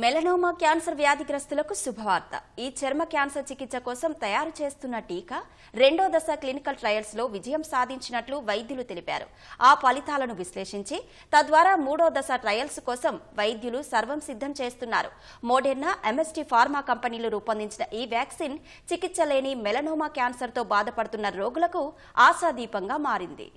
Melanoma cancer వ్యాధిగ్రస్తులకు శుభవార్త. ఈ చర్మ క్యాన్సర్ చికిత్స కోసం తయారు చేస్తున్న టీకా రెండో దశ క్లినికల్ ట్రయల్స్లో విజయం సాధించినట్లు వైద్యులు తెలిపారు. ఆ ఫలితాలను విశ్లేషించి తద్వారా మూడో దశ ట్రయల్స్ కోసం వైద్యులు సర్వం సిద్ధం చేస్తున్నారు. మోడెర్నా ఎంఎస్టీ ఫార్మా కంపెనీలు రూపొందించిన ఈ వ్యాక్సిన్ చికిత్స లేని మెలనోమా క్యాన్సర్తో బాధపడుతున్న రోగులకు ఆశాదీపంగా మారింది.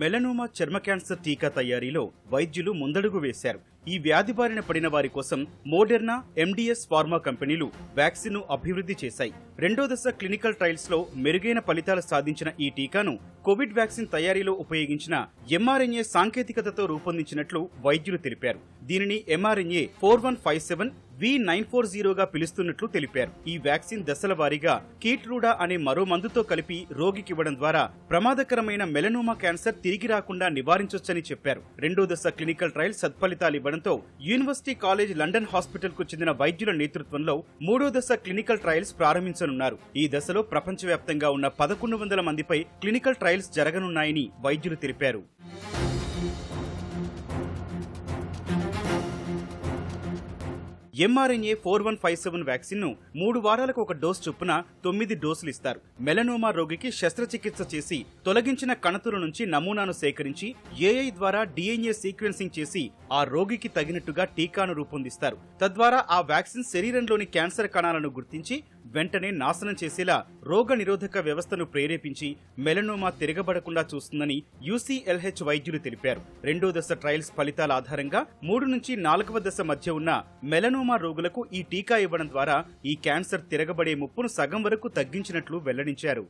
మెలనోమా చర్మ క్యాన్సర్ టీకా తయారీలో వైద్యులు ముందడుగు వేశారు. ఈ వ్యాధి బారిన పడిన వారి కోసం మోడెర్నా ఎండిఎస్ ఫార్మా కంపెనీలు వ్యాక్సిన్ను అభివృద్ధి చేశాయి. రెండో దశ క్లినికల్ ట్రయల్స్లో మెరుగైన ఫలితాలు సాధించిన ఈ టీకాను కోవిడ్ వ్యాక్సిన్ తయారీలో ఉపయోగించిన ఎంఆర్ఎన్ఏ సాంకేతికతతో రూపొందించినట్లు వైద్యులు తెలిపారు. దీనిని mRNA four one five seven V nine four జీరోగా పిలుస్తున్నట్లు తెలిపారు. ఈ వ్యాక్సిన్ దశల వారీగా కీట్రూడా అనే మరో మందుతో కలిపి రోగికివ్వడం ద్వారా ప్రమాదకరమైన మెలనోమా క్యాన్సర్ తిరిగి రాకుండా నివారించొచ్చని చెప్పారు. రెండో దశ క్లినికల్ ట్రయల్ సత్ఫలితాలు ఇవ్వడంతో యూనివర్సిటీ కాలేజ్ లండన్ హాస్పిటల్కు చెందిన వైద్యుల నేతృత్వంలో మూడో దశ క్లినికల్ ట్రయల్స్ ప్రారంభించనున్నారు. ఈ దశలో ప్రపంచవ్యాప్తంగా ఉన్న పదకొండు వందల మందిపై క్లినికల్ ట్రయల్స్ జరగనున్నాయని వైద్యులు తెలిపారు. MRNA four one five seven వ్యాక్సిన్ను మూడు వారాలకు ఒక డోస్ చొప్పున తొమ్మిది డోసులు ఇస్తారు. మెలనోమా రోగికి శస్త్రచికిత్స చేసి తొలగించిన కణతుల నుంచి నమూనాను సేకరించి ఏఐ ద్వారా డిఎన్ఏ సీక్వెన్సింగ్ చేసి ఆ రోగికి తగినట్టుగా టీకాను రూపొందిస్తారు. తద్వారా ఆ వ్యాక్సిన్ శరీరంలోని క్యాన్సర్ కణాలను గుర్తించి వెంటనే నాశనం చేసేలా రోగ నిరోధక వ్యవస్థను ప్రేరేపించి మెలనోమా తిరగబడకుండా చూస్తుందని యూసీఎల్హెచ్ వైద్యులు తెలిపారు. రెండో దశ ట్రయల్స్ ఫలితాల ఆధారంగా మూడు నుంచి నాలుగవ దశ మధ్య ఉన్న మెలనోమా రోగులకు ఈ టీకా ఇవ్వడం ద్వారా ఈ క్యాన్సర్ తిరగబడే ముప్పును సగం వరకు తగ్గించినట్లు వెల్లడించారు.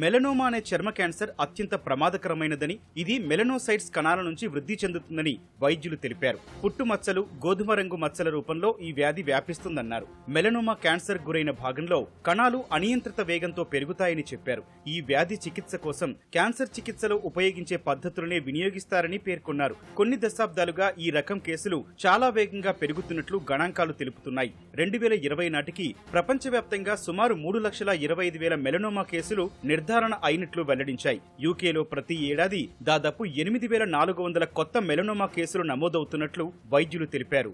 మెలనోమా అనే చర్మ క్యాన్సర్ అత్యంత ప్రమాదకరమైనదని ఇది మెలనోసైట్స్ కణాల నుంచి వృద్ధి చెందుతుందని వైద్యులు తెలిపారు. పుట్టు మచ్చలు గోధుమ రంగు మచ్చల రూపంలో ఈ వ్యాధి వ్యాపిస్తుందన్నారు. మెలనోమా క్యాన్సర్ గురైన భాగంలో కణాలు అనియంత్రిత వేగంతో పెరుగుతాయని చెప్పారు. ఈ వ్యాధి చికిత్స కోసం క్యాన్సర్ చికిత్సలో ఉపయోగించే పద్ధతులనే వినియోగిస్తారని పేర్కొన్నారు. కొన్ని దశాబ్దాలుగా ఈ రకం కేసులు చాలా వేగంగా పెరుగుతున్నట్లు గణాంకాలు తెలుపుతున్నాయి. రెండు వేల ఇరవై నాటికి ప్రపంచవ్యాప్తంగా సుమారు మూడు లక్షల ఇరవై ఐదు వేల మెలనోమా కేసులు నిర్ధారణ అయినట్లు వెల్లడించాయి. యూకేలో ప్రతి ఏడాది దాదాపు ఎనిమిది వేల నాలుగు వందల కొత్త మెలనోమా కేసులు నమోదవుతున్నట్లు వైద్యులు తెలిపారు.